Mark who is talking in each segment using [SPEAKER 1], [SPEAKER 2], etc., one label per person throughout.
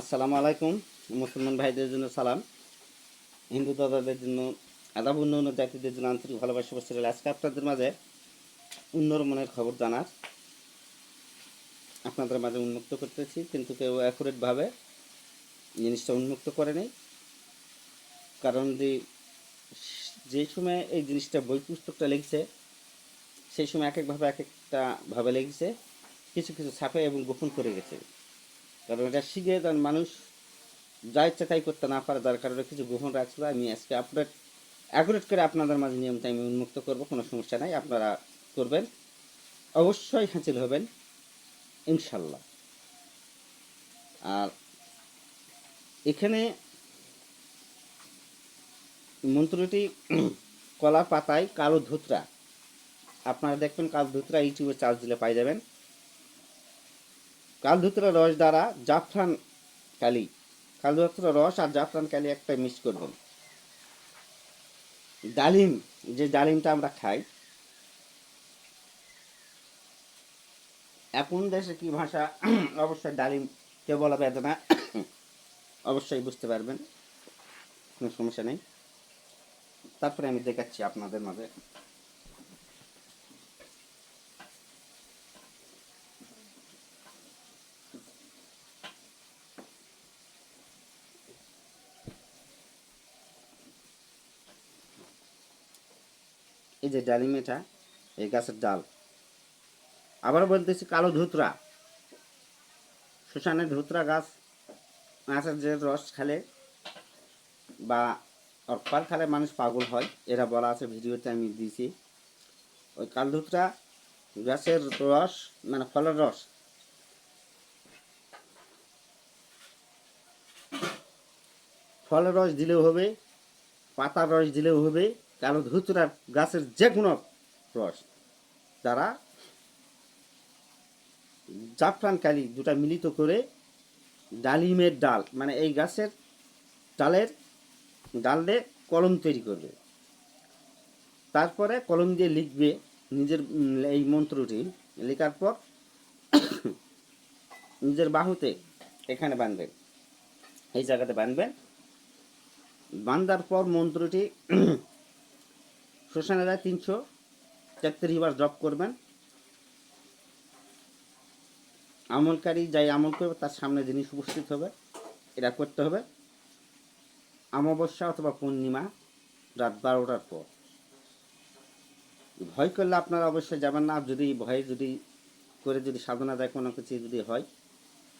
[SPEAKER 1] আসসালামু আলাইকুম। মুসলমান ভাইদের জন্য সালাম। হিন্দু দাদাদের জন্য, আদাব অন্য অন্য জাতিদের জন্য আন্তরিক ভালোবাসা বসে আজকে আপনাদের মাঝে উন্নর মনের খবর জানার আপনাদের মাঝে উন্মুক্ত করতেছি, কিন্তু কেউ অ্যাকুরেটভাবে জিনিসটা উন্মুক্ত করে নেই কারণ যে যে সময় এই জিনিসটা বই পুস্তকটা লিখছে সেই সময় এক একভাবে এক একটা ভাবে লেগেছে, কিছু কিছু ছাপে এবং গোপন করে গেছে কারণ এটা শিখে যেন মানুষ, যা ইচ্ছা তাই করতে না পারে, যার কারণে কিছু গোপন রাখছিল আমি আজকে আপডেট অ্যাকুরেট করে আপনাদের মাঝে নিয়মটা আমি উন্মুক্ত করব, কোনো সমস্যা নাই, আপনারা করবেন। অবশ্যই হাসিল হবেন ইনশাল্লাহ আর এখানে মন্ত্রটি, কলা পাতায় কালো ধুতরা। আপনারা দেখবেন কালো ধুতরা ইউটিউবে চার্জ দিলে পাই যাবেন। কালধুতরা রস দ্বারা জাফরান কালি। কালধুতরা রস আর জাফরান কালি একটা মিক্স করবেন ডালিম, যে ডালিমটা আমরা খাই, এখন দেশে কি ভাষা, অবশ্যই ডালিম কে বলা বেদনা, অবশ্যই বুঝতে পারবেন, কোনো সমস্যা নেই। তারপরে আমি দেখাচ্ছি আপনাদের মাঝে। এই যে ডালিম এটা, এই গাছের ডাল। আবার বলতেছি কালো ধুতরা। শ্মশানের ধুতরা গাছ গাছের যে রস খেলে বা অর্পার খেলে মানুষ পাগল হয় এরা বলা আছে ভিডিওতে আমি দিয়েছি। ওই কালধুতরা গাছের রস মানে ফলের রস। ফলের রস দিলেও হবে, পাতার রস দিলেও হবে কালো ধুতরার গাছের যে কোনো রস তারা জাফরান কালি দুটা মিলিত করে ডালিমের ডাল মানে এই গাছের ডালের ডাল দিয়ে কলম তৈরি করবে। তারপরে কলম দিয়ে লিখবে নিজের, এই মন্ত্রটি লেখার পর নিজের বাহুতে এখানে বাঁধবেন এই জায়গাতে বাঁধবেন বাঁধার পর মন্ত্রটি শ্মশানে যায় তিনশো তেত্রিশ বার জব করবেন। আমলকারী যাই আমল করবে, তার সামনে জিনিস উপস্থিত হবে এটা করতে হবে। অমাবস্যা অথবা পূর্ণিমা রাত বারোটার পর। ভয় করলে আপনারা অবশ্যই যাবেন না। যদি ভয়ে যদি করে যদি সাধনা দেয়, কোনো কিছু যদি হয়,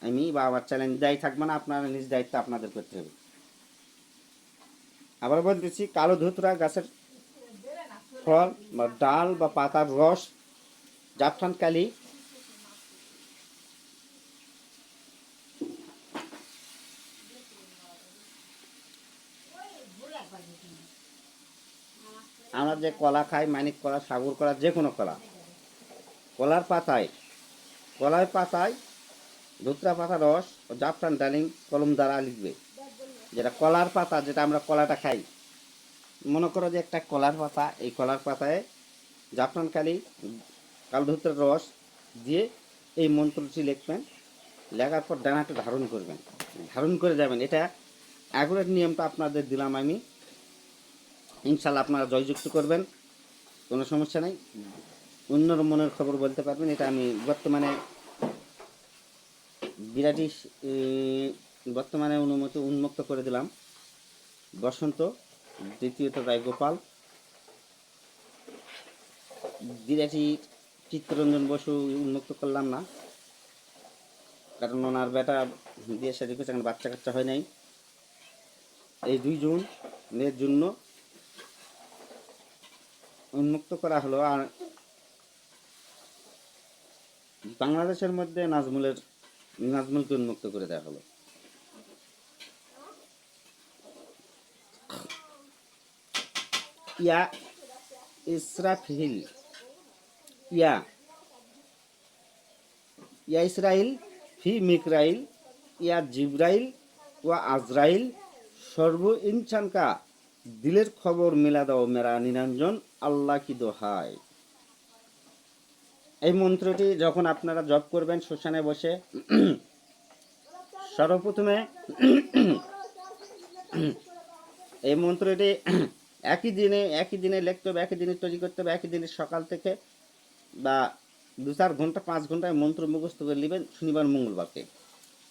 [SPEAKER 1] আমি বা আমার চ্যালেঞ্জ দায়ী থাকবে না, আপনারা নিজ দায়িত্ব আপনাদের করতে হবে। আবার বলতেছি, কালো ধুতরা গাছের ফল বা ডাল বা পাতার রস, জাফরান কালি। আমরা যে কলা খাই, মানিক কলা, সাগর কলা, যে কোনো কলা। কলার পাতায় কলার পাতায় ধুতরা পাতা রস ও জাফরান ডালিম কলম দ্বারা লিখবে। যেটা কলার পাতা, যেটা আমরা কলাটা খাই। মনে করো যে একটা কলার পাতা, এই কলার পাতায় জাফরান কালি, কালধুত্রের রস দিয়ে এই মন্ত্রটি লিখবেন। লেখার পর ডানাটা ধারণ করবেন। ধারণ করে যাবেন। এটা অ্যাকুরেট নিয়মটা আপনাদের দিলাম আমি। ইনশাল্লাহ আপনারা জয়যুক্ত করবেন। কোনো সমস্যা নেই। অন্যর মনের খবর বলতে পারবেন। এটা আমি বর্তমানে বিরাটি বর্তমানে অনুমতি উন্মুক্ত করে দিলাম। বসন্ত দ্বিতীয়ত রায় গোপাল বিরাটি চিত্তরঞ্জন বসু উন্মুক্ত করলাম না। কারণ ওনার বেটা বিয়ে শাদী করছে, এখন বাচ্চা কাচ্চা হয় নাই। এই দুইজন মেয়ের জন্য উন্মুক্ত করা হলো। আর বাংলাদেশের মধ্যে নাজমুলের নাজমুলকে উন্মুক্ত করে দেওয়া হলো। ইয়া ইসরাফিল ইয়া ইয়া ইসরাইল ফি মিকরাইল ইয়া জিব্রাইল ওয়া আজরাইল সর্ব ইনসানকা দিলের খবর মেলা দাও মেরা নিরঞ্জন আল্লাহ কি দোহাই এই মন্ত্রটি যখন আপনারা জপ করবেন শ্মশানে বসে, সর্বপ্রথমে এই মন্ত্রটি একই দিনে একই দিনে লিখতে হবে, একই দিনে তৈরি করতে হবে, একই দিনে সকাল থেকে বা দু চার ঘণ্টা, পাঁচ ঘন্টায় মন্ত্র মুখস্থ করে নেবেন, শনিবার, মঙ্গলবারকে।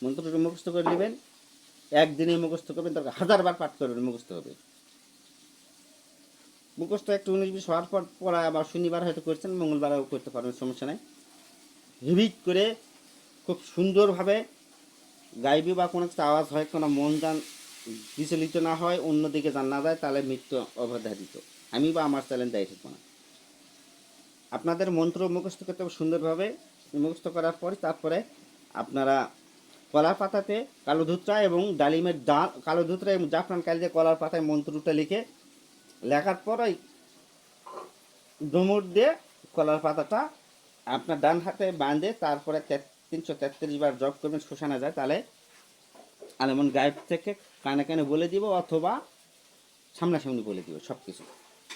[SPEAKER 1] মন্ত্রটি মুখস্থ করে নেবেন, একদিনে মুখস্থ করবেন, তারপর হাজারবার পাঠ করবেন মুখস্থ হবে। মুখস্থ একটু উনিশ বিশ হওয়ার পর পড়া আবার শনিবার হয়তো করছেন, মঙ্গলবারও করতে পারবেন, সমস্যা নেই। হিভিট করে খুব সুন্দরভাবে গাইবি বা কোনো একটা আওয়াজ হয়, কোনো মন যান বিচলিত না হয়, অন্যদিকে যান না যায় তাহলে মৃত্যু অবধারিত আমি বা আমার চ্যালেঞ্জ দায়ী থাকব না। আপনাদের মন্ত্র মুখস্থ করতে সুন্দরভাবে। মুখস্থ করার পর তারপরে আপনারা কলার পাতাতে কালো ধুতরা এবং ডালিমের ডাল, কালো ধুতরা এবং জাফরান কালি দিয়ে কলার পাতায় মন্ত্রটা লিখে লেখার পর ওই ডুমুর দিয়ে কলার পাতাটা আপনার ডান হাতে বাঁধে, তারপরে তিনশো তেত্রিশ বার জব করবেন শোষানো যায়, তাহলে আলেমন গায়েব থেকে কানে কানে বলে দিব অথবা সামনাসামনি বলে দিব সব কিছু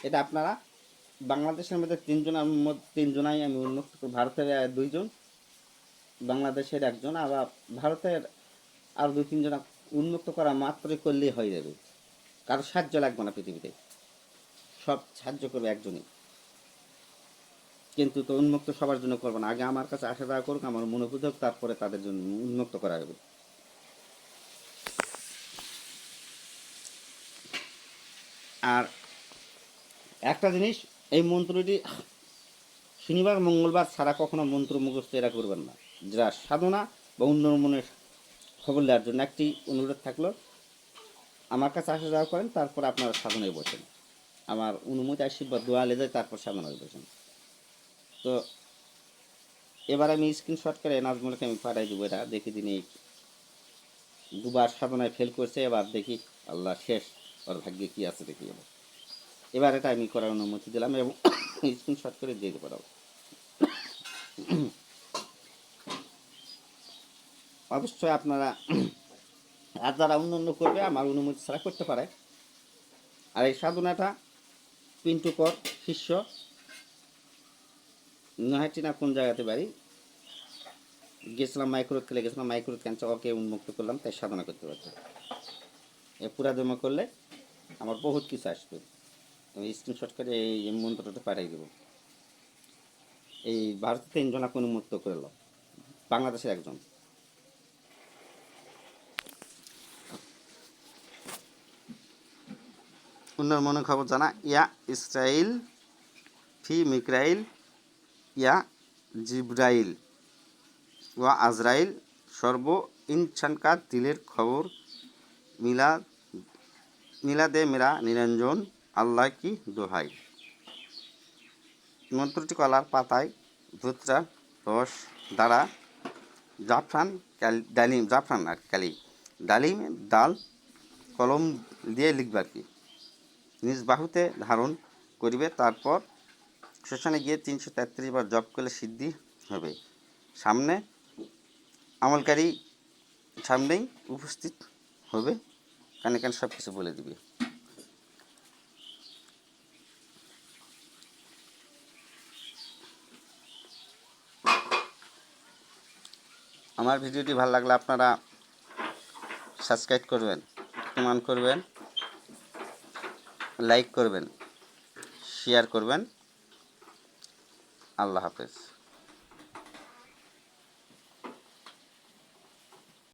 [SPEAKER 1] এটা আপনারা বাংলাদেশের মধ্যে তিনজনের মধ্যে তিনজনাই আমি উন্মুক্ত। ভারতের দুইজন, বাংলাদেশের একজন, আবার ভারতের আর দুই তিনজন উন্মুক্ত করা মাত্রই করলেই হয়ে যাবে। কারও সাহায্য লাগবে না পৃথিবীতে। সব সাহায্য করবে একজনই। কিন্তু তো উন্মুক্ত সবার জন্য করব না। আগে আমার কাছে আশা যাওয়া করুক আমার মনোবোধ হোক, তারপরে তাদের জন্য উন্মুক্ত করা হবে আর একটা জিনিস, এই মন্ত্রটি শনিবার, মঙ্গলবার ছাড়া কখনো মন্ত্র মুখস্থ এরা করবেন না। যারা সাধনা বা অন্য মনের খবর দেওয়ার জন্য একটি অনুরোধ থাকল, আমার কাছে আসা যাওয়া করেন, তারপর আপনারা সাধনায় বসেন। আমার অনুমতি, আশীর্বাদ, দোয়া লেগে তারপর সাধনায় বসেন। তো এবার আমি স্ক্রিনশট করে নাজমুলকে আমি পাঠাই দেবো এটা দেখি এই দুবার সাধনায় ফেল করছে, এবার দেখি আল্লাহ শেষ। ওর ভাগ্যে কী আছে দেখি এবার এবার এটা আমি করার অনুমতি দিলাম এবং স্ক্রিনশট করে দিয়ে দেবো। অবশ্যই আপনারা আর যারা অন্য অন্য করবে, আমার অনুমতি ছাড়া করতে পারে। আর এই সাধনাটা পিন্টু কর, শিষ্য। নহাটি না কোন জায়গাতে বাড়ি? গেছিলাম মাইক্রোত খেলে গেছিলাম মাইক্রোত ক্যান্সার, ওকে উন্মুক্ত করলাম, তাই সাধনা করতে পারছে। এ পুরা জমা করলে আমার বহুত কিছু আসবে। আমি স্ক্রিনশট করে এই মন্ত্রটা পাঠিয়ে দেবো। এই ভারতের তিনজনাকে উন্মুক্ত করে লো বাংলাদেশের একজন। অন্য মনে খবর জানা, ইয়া ইসরাইল ফি মিক্রাইল, ইয়া জিব্রাইল, ওয়া আজরাইল সর্ব ইনসানকার দিলের খবর মিলা মিলাদে মেরা, নিরঞ্জন, আল্লাহ কি দোহাই। মন্ত্রটি কলার পাতায় ধুতরা, রস, দ্বারা, জাফরান ডালিম, জাফরান আর কালি ডালিম, ডাল, কলম দিয়ে লিখবে আর কি। নিজ বাহুতে ধারণ করিবে, তারপর শ্মশানে গিয়ে তিনশো তেত্রিশ বার জপ করলে সিদ্ধি হবে। সামনে আমলকারী সামনেই উপস্থিত হবে। কানে কানে সব কিছু বলে দিবে। আমার ভিডিওটি ভালো লাগলে আপনারা সাবস্ক্রাইব করবেন কমেন্ট করবেন, লাইক করবেন শেয়ার করবেন। আল্লাহ হাফেজ।